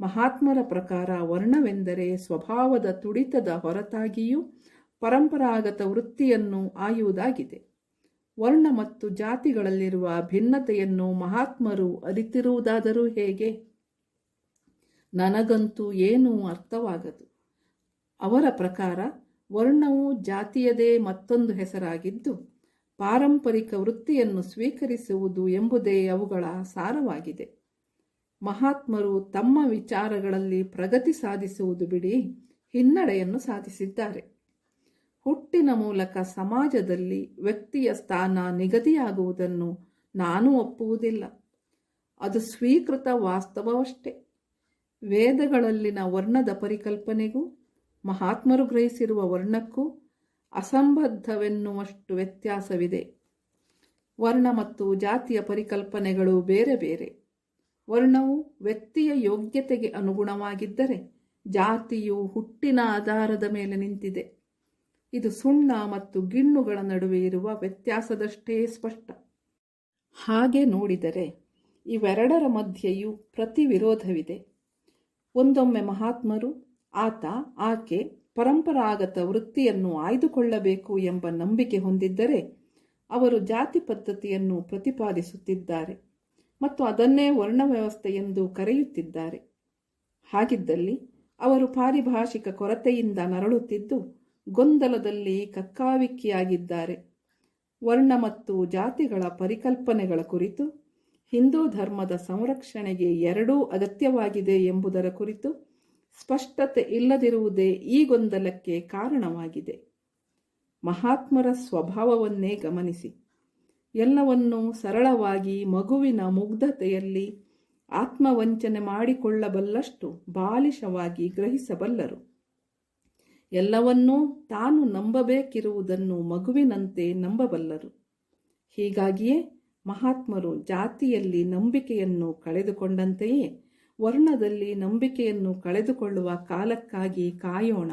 A: ಮಹಾತ್ಮರ ಪ್ರಕಾರ ವರ್ಣವೆಂದರೆ ಸ್ವಭಾವದ ತುಡಿತದ ಹೊರತಾಗಿಯೂ ಪರಂಪರಾಗತ ವೃತ್ತಿಯನ್ನು ಆಯುವುದಾಗಿದೆ. ವರ್ಣ ಮತ್ತು ಜಾತಿಗಳಲ್ಲಿರುವ ಭಿನ್ನತೆಯನ್ನು ಮಹಾತ್ಮರು ಅರಿತಿರುವುದಾದರೂ ಹೇಗೆ? ನನಗಂತೂ ಏನೂ ಅರ್ಥವಾಗದು. ಅವರ ಪ್ರಕಾರ ವರ್ಣವು ಜಾತಿಯದೇ ಮತ್ತೊಂದು ಹೆಸರಾಗಿದ್ದು, ಪಾರಂಪರಿಕ ವೃತ್ತಿಯನ್ನು ಸ್ವೀಕರಿಸುವುದು ಎಂಬುದೇ ಅವುಗಳ ಸಾರವಾಗಿದೆ. ಮಹಾತ್ಮರು ತಮ್ಮ ವಿಚಾರಗಳಲ್ಲಿ ಪ್ರಗತಿ ಸಾಧಿಸುವುದು ಬಿಡಿ ಹಿನ್ನಡೆಯನ್ನು ಸಾಧಿಸಿದ್ದಾರೆ. ಹುಟ್ಟಿನ ಮೂಲಕ ಸಮಾಜದಲ್ಲಿ ವ್ಯಕ್ತಿಯ ಸ್ಥಾನ ನಿಗದಿಯಾಗುವುದನ್ನು ನಾನು ಒಪ್ಪುವುದಿಲ್ಲ. ಅದು ಸ್ವೀಕೃತ ವಾಸ್ತವವಷ್ಟೇ. ವೇದಗಳಲ್ಲಿನ ವರ್ಣದ ಪರಿಕಲ್ಪನೆಗೂ ಮಹಾತ್ಮರು ಗ್ರಹಿಸಿರುವ ವರ್ಣಕ್ಕೂ ಅಸಂಬದ್ಧವೆನ್ನುವಷ್ಟು ವ್ಯತ್ಯಾಸವಿದೆ. ವರ್ಣ ಮತ್ತು ಜಾತಿಯ ಪರಿಕಲ್ಪನೆಗಳು ಬೇರೆ ಬೇರೆ. ವರ್ಣವು ವ್ಯಕ್ತಿಯ ಯೋಗ್ಯತೆಗೆ ಅನುಗುಣವಾಗಿದ್ದರೆ ಜಾತಿಯು ಹುಟ್ಟಿನ ಆಧಾರದ ಮೇಲೆ ನಿಂತಿದೆ. ಇದು ಸುಣ್ಣ ಮತ್ತು ಗಿಣ್ಣುಗಳ ನಡುವೆ ಇರುವ ವ್ಯತ್ಯಾಸದಷ್ಟೇ ಸ್ಪಷ್ಟ. ಹಾಗೆ ನೋಡಿದರೆ ಇವೆರಡರ ಮಧ್ಯೆಯೂ ಪ್ರತಿ ವಿರೋಧವಿದೆ ಒಂದೊಮ್ಮೆ ಮಹಾತ್ಮರು ಆತ ಆಕೆ ಪರಂಪರಾಗತ ವೃತ್ತಿಯನ್ನು ಆಯ್ದುಕೊಳ್ಳಬೇಕು ಎಂಬ ನಂಬಿಕೆ ಹೊಂದಿದ್ದರೆ ಅವರು ಜಾತಿ ಪದ್ಧತಿಯನ್ನು ಪ್ರತಿಪಾದಿಸುತ್ತಿದ್ದಾರೆ ಮತ್ತು ಅದನ್ನೇ ವರ್ಣ ವ್ಯವಸ್ಥೆ ಎಂದು ಕರೆಯುತ್ತಿದ್ದಾರೆ. ಹಾಗಿದ್ದಲ್ಲಿ ಅವರು ಪಾರಿಭಾಷಿಕ ಕೊರತೆಯಿಂದ ನರಳುತ್ತಿದ್ದು ಗೊಂದಲದಲ್ಲಿ ಕಕ್ಕಾವಿಕ್ಕಿಯಾಗಿದ್ದಾರೆ. ವರ್ಣ ಮತ್ತು ಜಾತಿಗಳ ಪರಿಕಲ್ಪನೆಗಳ ಕುರಿತು ಹಿಂದೂ ಧರ್ಮದ ಸಂರಕ್ಷಣೆಗೆ ಎರಡೂ ಅಗತ್ಯವಾಗಿದೆ ಎಂಬುದರ ಕುರಿತು ಸ್ಪಷ್ಟತೆ ಇಲ್ಲದಿರುವುದೇ ಈ ಗೊಂದಲಕ್ಕೆ ಕಾರಣವಾಗಿದೆ. ಮಹಾತ್ಮರ ಸ್ವಭಾವವನ್ನೇ ಗಮನಿಸಿ. ಎಲ್ಲವನ್ನೂ ಸರಳವಾಗಿ ಮಗುವಿನ ಮುಗ್ಧತೆಯಲ್ಲಿ ಆತ್ಮವಂಚನೆ ಮಾಡಿಕೊಳ್ಳಬಲ್ಲಷ್ಟು ಬಾಲಿಶವಾಗಿ ಗ್ರಹಿಸಬಲ್ಲರು. ಎಲ್ಲವನ್ನೂ ತಾನು ನಂಬಬೇಕಿರುವುದನ್ನು ಮಗುವಿನಂತೆ ನಂಬಬಲ್ಲರು. ಹೀಗಾಗಿಯೇ ಮಹಾತ್ಮರು ಜಾತಿಯಲ್ಲಿ ನಂಬಿಕೆಯನ್ನು ಕಳೆದುಕೊಂಡಂತೆಯೇ ವರ್ಣದಲ್ಲಿ ನಂಬಿಕೆಯನ್ನು ಕಳೆದುಕೊಳ್ಳುವ ಕಾಲಕ್ಕಾಗಿ ಕಾಯೋಣ.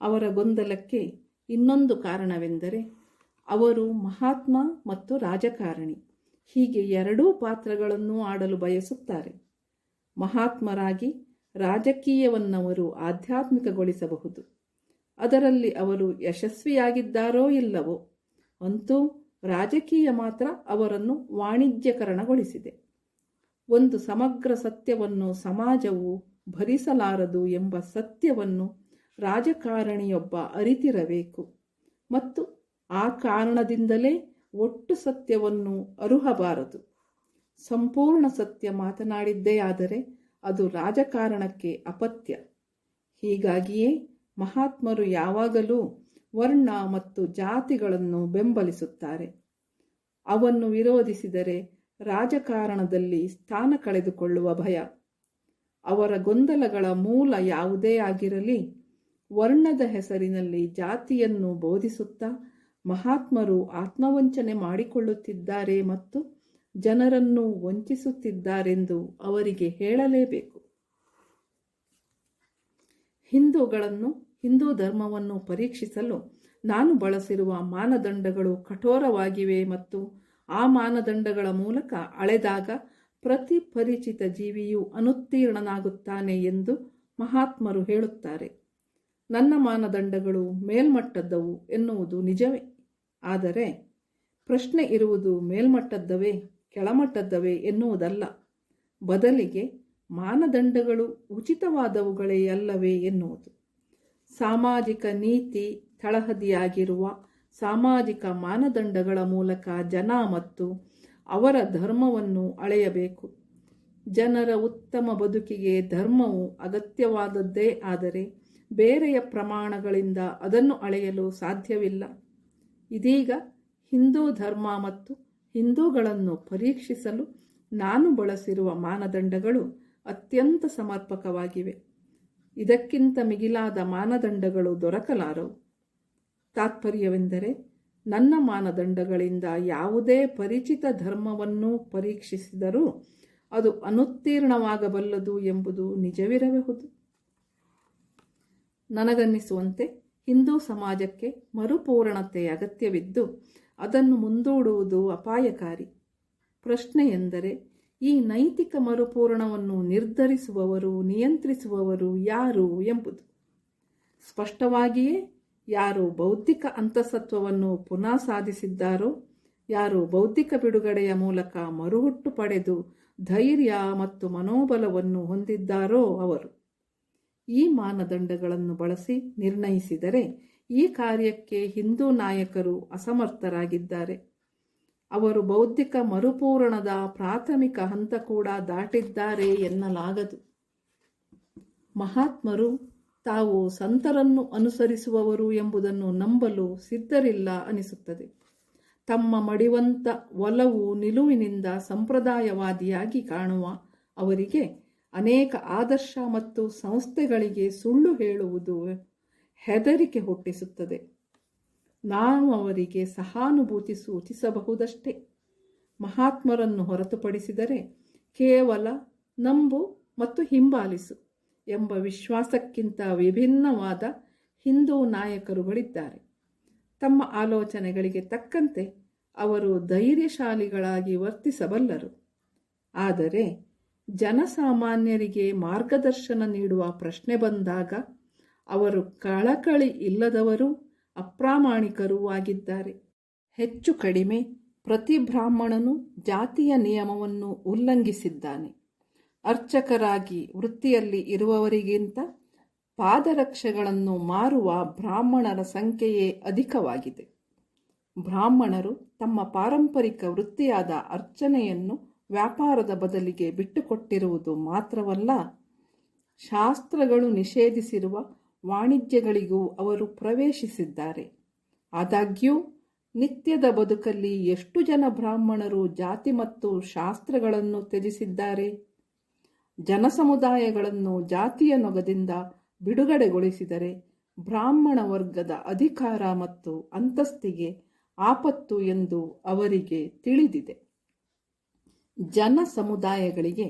A: ಅವರ ಗೊಂದಲಕ್ಕೆ ಇನ್ನೊಂದು ಕಾರಣವೆಂದರೆ, ಅವರು ಮಹಾತ್ಮ ಮತ್ತು ರಾಜಕಾರಣಿ. ಹೀಗೆ ಎರಡೂ ಪಾತ್ರಗಳನ್ನು ಆಡಲು ಬಯಸುತ್ತಾರೆ. ಮಹಾತ್ಮರಾಗಿ ರಾಜಕೀಯವನ್ನವರು ಆಧ್ಯಾತ್ಮಿಕಗೊಳಿಸಬಹುದು. ಅದರಲ್ಲಿ ಅವರು ಯಶಸ್ವಿಯಾಗಿದ್ದಾರೋ ಇಲ್ಲವೋ? ಅಂತೂ ರಾಜಕೀಯ ಮಾತ್ರ ಅವರನ್ನು ವಾಣಿಜ್ಯಕರಣಗೊಳಿಸಿದೆ. ಒಂದು ಸಮಗ್ರ ಸತ್ಯವನ್ನು ಸಮಾಜವು ಭರಿಸಲಾರದು ಎಂಬ ಸತ್ಯವನ್ನು ರಾಜಕಾರಣಿಯೊಬ್ಬ ಅರಿತಿರಬೇಕು. ಮತ್ತು ಆ ಕಾರಣದಿಂದಲೇ ಒಟ್ಟು ಸತ್ಯವನ್ನು ಅರುಹಬಾರದು. ಸಂಪೂರ್ಣ ಸತ್ಯ ಮಾತನಾಡಿದ್ದೇ ಆದರೆ ಅದು ರಾಜಕಾರಣಕ್ಕೆ ಅಪತ್ಯ. ಹೀಗಾಗಿಯೇ ಮಹಾತ್ಮರು ಯಾವಾಗಲೂ ವರ್ಣ ಮತ್ತು ಜಾತಿಗಳನ್ನು ಬೆಂಬಲಿಸುತ್ತಾರೆ. ಅವನ್ನು ವಿರೋಧಿಸಿದರೆ ರಾಜಕಾರಣದಲ್ಲಿ ಸ್ಥಾನ ಕಳೆದುಕೊಳ್ಳುವ ಭಯ. ಅವರ ಗೊಂದಲಗಳ ಮೂಲ ಯಾವುದೇ ಆಗಿರಲಿ, ವರ್ಣದ ಹೆಸರಿನಲ್ಲಿ ಜಾತಿಯನ್ನು ಬೋಧಿಸುತ್ತಾ ಮಹಾತ್ಮರು ಆತ್ಮವಂಚನೆ ಮಾಡಿಕೊಳ್ಳುತ್ತಿದ್ದಾರೆ ಮತ್ತು ಜನರನ್ನು ವಂಚಿಸುತ್ತಿದ್ದಾರೆಂದು ಅವರಿಗೆ ಹೇಳಲೇಬೇಕು. ಹಿಂದೂಗಳನ್ನು, ಹಿಂದೂ ಧರ್ಮವನ್ನು ಪರೀಕ್ಷಿಸಲು ನಾನು ಬಳಸಿರುವ ಮಾನದಂಡಗಳು ಕಠೋರವಾಗಿವೆ ಮತ್ತು ಆ ಮಾನದಂಡಗಳ ಮೂಲಕ ಅಳೆದಾಗ ಪ್ರತಿ ಪರಿಚಿತ ಜೀವಿಯು ಅನುತ್ತೀರ್ಣನಾಗುತ್ತಾನೆ ಎಂದು ಮಹಾತ್ಮರು ಹೇಳುತ್ತಾರೆ. ನನ್ನ ಮಾನದಂಡಗಳು ಮೇಲ್ಮಟ್ಟದ್ದವು ಎನ್ನುವುದು ನಿಜವೇ? ಆದರೆ ಪ್ರಶ್ನೆ ಇರುವುದು ಮೇಲ್ಮಟ್ಟದ್ದವೇ, ಕೆಳಮಟ್ಟದ್ದವೇ ಎನ್ನುವುದಲ್ಲ. ಬದಲಿಗೆ ಮಾನದಂಡಗಳು ಉಚಿತವಾದವುಗಳೇ ಅಲ್ಲವೇ ಎನ್ನುವುದು. ಸಾಮಾಜಿಕ ನೀತಿ ತಳಹದಿಯಾಗಿರುವ ಸಾಮಾಜಿಕ ಮಾನದಂಡಗಳ ಮೂಲಕ ಜನ ಮತ್ತು ಅವರ ಧರ್ಮವನ್ನು ಅಳೆಯಬೇಕು. ಜನರ ಉತ್ತಮ ಬದುಕಿಗೆ ಧರ್ಮವು ಅಗತ್ಯವಾದದ್ದೇ ಆದರೆ ಬೇರೆಯ ಪ್ರಮಾಣಗಳಿಂದ ಅದನ್ನು ಅಳೆಯಲು ಸಾಧ್ಯವಿಲ್ಲ. ಇದೀಗ ಹಿಂದೂ ಧರ್ಮ ಮತ್ತು ಹಿಂದೂಗಳನ್ನು ಪರೀಕ್ಷಿಸಲು ನಾನು ಬಳಸಿರುವ ಮಾನದಂಡಗಳು ಅತ್ಯಂತ ಸಮರ್ಪಕವಾಗಿವೆ. ಇದಕ್ಕಿಂತ ಮಿಗಿಲಾದ ಮಾನದಂಡಗಳು ದೊರಕಲಾರವು. ತಾತ್ಪರ್ಯವೆಂದರೆ ನನ್ನ ಮಾನದಂಡಗಳಿಂದ ಯಾವುದೇ ಪರಿಚಿತ ಧರ್ಮವನ್ನು ಪರೀಕ್ಷಿಸಿದರೂ ಅದು ಅನುತ್ತೀರ್ಣವಾಗಬಲ್ಲದು ಎಂಬುದು ನಿಜವಿರಬಹುದು. ನನಗನ್ನಿಸುವಂತೆ ಹಿಂದೂ ಸಮಾಜಕ್ಕೆ ಮರುಪೂರಣತೆ ಅಗತ್ಯವಿದ್ದು ಅದನ್ನು ಮುಂದೂಡುವುದು ಅಪಾಯಕಾರಿ. ಪ್ರಶ್ನೆ ಎಂದರೆ ಈ ನೈತಿಕ ಮರುಪೂರಣವನ್ನು ನಿರ್ಧರಿಸುವವರು, ನಿಯಂತ್ರಿಸುವವರು ಯಾರು ಎಂಬುದು. ಸ್ಪಷ್ಟವಾಗಿಯೇ ಯಾರು ಬೌದ್ಧಿಕ ಅಂತಸತ್ವವನ್ನು ಪುನಃ ಸಾಧಿಸಿದ್ದಾರೋ, ಯಾರು ಬೌದ್ಧಿಕ ಬಿಡುಗಡೆಯ ಮೂಲಕ ಮರುಹುಟ್ಟು ಪಡೆದು ಧೈರ್ಯ ಮತ್ತು ಮನೋಬಲವನ್ನು ಹೊಂದಿದ್ದಾರೋ ಅವರು. ಈ ಮಾನದಂಡಗಳನ್ನು ಬಳಸಿ ನಿರ್ಣಯಿಸಿದರೆ ಈ ಕಾರ್ಯಕ್ಕೆ ಹಿಂದೂ ನಾಯಕರು ಅಸಮರ್ಥರಾಗಿದ್ದಾರೆ. ಅವರು ಬೌದ್ಧಿಕ ಮರುಪೂರಣದ ಪ್ರಾಥಮಿಕ ಹಂತ ಕೂಡ ದಾಟಿದ್ದಾರೆ ಎನ್ನಲಾಗದು. ಮಹಾತ್ಮರು ತಾವು ಸಂತರನ್ನು ಅನುಸರಿಸುವವರು ಎಂಬುದನ್ನು ನಂಬಲು ಸಿದ್ಧರಿಲ್ಲ ಅನಿಸುತ್ತದೆ. ತಮ್ಮ ಮಡಿವಂತ ಒಲವು ನಿಲುವಿನಿಂದ ಸಂಪ್ರದಾಯವಾದಿಯಾಗಿ ಕಾಣುವ ಅವರಿಗೆ ಅನೇಕ ಆದರ್ಶ ಮತ್ತು ಸಂಸ್ಥೆಗಳಿಗೆ ಸುಳ್ಳು ಹೇಳುವುದು ಹೆದರಿಕೆ ಹುಟ್ಟಿಸುತ್ತದೆ. ನಾನು ಅವರಿಗೆ ಸಹಾನುಭೂತಿ ಸೂಚಿಸಬಹುದಷ್ಟೇ. ಮಹಾತ್ಮರನ್ನು ಹೊರತುಪಡಿಸಿದರೆ ಕೇವಲ ನಂಬು ಮತ್ತು ಹಿಂಬಾಲಿಸು. ಎಂಬ ವಿಶ್ವಾಸಕ್ಕಿಂತ ವಿಭಿನ್ನವಾದ ಹಿಂದೂ ನಾಯಕರುಗಳಿದ್ದಾರೆ. ತಮ್ಮ ಆಲೋಚನೆಗಳಿಗೆ ತಕ್ಕಂತೆ ಅವರು ಧೈರ್ಯಶಾಲಿಗಳಾಗಿ ವರ್ತಿಸಬಲ್ಲರು. ಆದರೆ ಜನಸಾಮಾನ್ಯರಿಗೆ ಮಾರ್ಗದರ್ಶನ ನೀಡುವ ಪ್ರಶ್ನೆ ಬಂದಾಗ ಅವರು ಕಳಕಳಿ ಇಲ್ಲದವರು ಅಪ್ರಾಮಾಣಿಕರೂ ಆಗಿದ್ದಾರೆ. ಹೆಚ್ಚು ಕಡಿಮೆ ಪ್ರತಿ ಬ್ರಾಹ್ಮಣನು ಜಾತಿಯ ನಿಯಮವನ್ನು ಉಲ್ಲಂಘಿಸಿದ್ದಾನೆ. ಅರ್ಚಕರಾಗಿ ವೃತ್ತಿಯಲ್ಲಿ ಇರುವವರಿಗಿಂತ ಪಾದರಕ್ಷೆಗಳನ್ನು ಮಾರುವ ಬ್ರಾಹ್ಮಣರ ಸಂಖ್ಯೆಯೇ ಅಧಿಕವಾಗಿದೆ. ಬ್ರಾಹ್ಮಣರು ತಮ್ಮ ಪಾರಂಪರಿಕ ವೃತ್ತಿಯಾದ ಅರ್ಚನೆಯನ್ನು ವ್ಯಾಪಾರದ ಬದಲಿಗೆ ಬಿಟ್ಟುಕೊಟ್ಟಿರುವುದು ಮಾತ್ರವಲ್ಲ, ಶಾಸ್ತ್ರಗಳು ನಿಷೇಧಿಸಿರುವ ವಾಣಿಜ್ಯಗಳಿಗೂ ಅವರು ಪ್ರವೇಶಿಸಿದ್ದಾರೆ. ಆದಾಗ್ಯೂ, ನಿತ್ಯದ ಬದುಕಲ್ಲಿ ಎಷ್ಟು ಜನ ಬ್ರಾಹ್ಮಣರು ಜಾತಿ ಮತ್ತು ಶಾಸ್ತ್ರಗಳನ್ನು ತ್ಯಜಿಸಿದ್ದಾರೆ? ಜನಸಮುದಾಯಗಳನ್ನು ಜಾತಿಯ ನೊಗದಿಂದ ಬಿಡುಗಡೆಗೊಳಿಸಿದರೆ ಬ್ರಾಹ್ಮಣ ವರ್ಗದ ಅಧಿಕಾರ ಮತ್ತು ಅಂತಸ್ತಿಗೆ ಆಪತ್ತು ಎಂದು ಅವರಿಗೆ ತಿಳಿದಿದೆ. ಜನ ಸಮುದಾಯಗಳಿಗೆ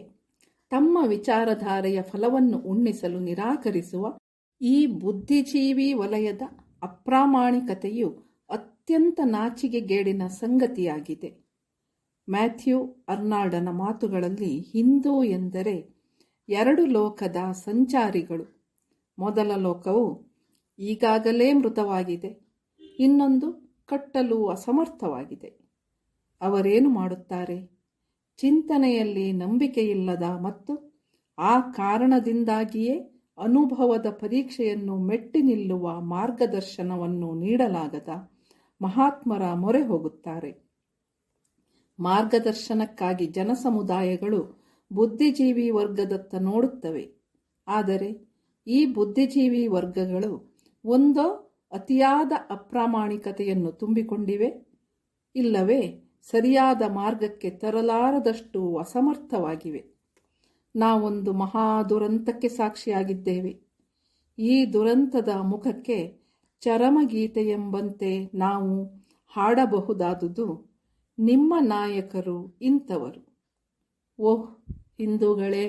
A: ತಮ್ಮ ವಿಚಾರಧಾರೆಯ ಫಲವನ್ನು ಉಣ್ಣಿಸಲು ನಿರಾಕರಿಸುವ ಈ ಬುದ್ಧಿಜೀವಿ ವಲಯದ ಅಪ್ರಾಮಾಣಿಕತೆಯು ಅತ್ಯಂತ ನಾಚಿಗೆಗೇಡಿನ ಸಂಗತಿಯಾಗಿದೆ. ಮ್ಯಾಥ್ಯೂ ಅರ್ನಾಲ್ಡನ ಮಾತುಗಳಲ್ಲಿ ಹಿಂದೂ ಎಂದರೆ ಎರಡು ಲೋಕದ ಸಂಚಾರಿಗಳು. ಮೊದಲ ಲೋಕವು ಈಗಾಗಲೇ ಮೃತವಾಗಿದೆ. ಇನ್ನೊಂದು ಕಟ್ಟಲು ಅಸಮರ್ಥವಾಗಿದೆ. ಅವರೇನು ಮಾಡುತ್ತಾರೆ? ಚಿಂತನೆಯಲ್ಲಿ ನಂಬಿಕೆಯಿಲ್ಲದ ಮತ್ತು ಆ ಕಾರಣದಿಂದಾಗಿಯೇ ಅನುಭವದ ಪರೀಕ್ಷೆಯನ್ನು ಮೆಟ್ಟಿ ನಿಲ್ಲುವ ಮಾರ್ಗದರ್ಶನವನ್ನು ನೀಡಲಾಗದ ಮಹಾತ್ಮರ ಮೊರೆ ಹೋಗುತ್ತಾರೆ. ಮಾರ್ಗದರ್ಶನಕ್ಕಾಗಿ ಜನಸಮುದಾಯಗಳು ಬುದ್ಧಿಜೀವಿ ವರ್ಗದತ್ತ ನೋಡುತ್ತವೆ. ಆದರೆ ಈ ಬುದ್ಧಿಜೀವಿ ವರ್ಗಗಳು ಒಂದೋ ಅತಿಯಾದ ಅಪ್ರಾಮಾಣಿಕತೆಯನ್ನು ತುಂಬಿಕೊಂಡಿವೆ, ಇಲ್ಲವೇ ಸರಿಯಾದ ಮಾರ್ಗಕ್ಕೆ ತರಲಾರದಷ್ಟು ಅಸಮರ್ಥವಾಗಿವೆ. ನಾವೊಂದು ಮಹಾ ದುರಂತಕ್ಕೆ ಸಾಕ್ಷಿಯಾಗಿದ್ದೇವೆ. ಈ ದುರಂತದ ಮುಖಕ್ಕೆ ಚರಮಗೀತೆ ಎಂಬಂತೆ ನಾವು ಹಾಡಬಹುದಾದುದು ನಿಮ್ಮ ನಾಯಕರು ಇಂಥವರು. ಓಹ್ ಹಿಂದೂಗಳೇ.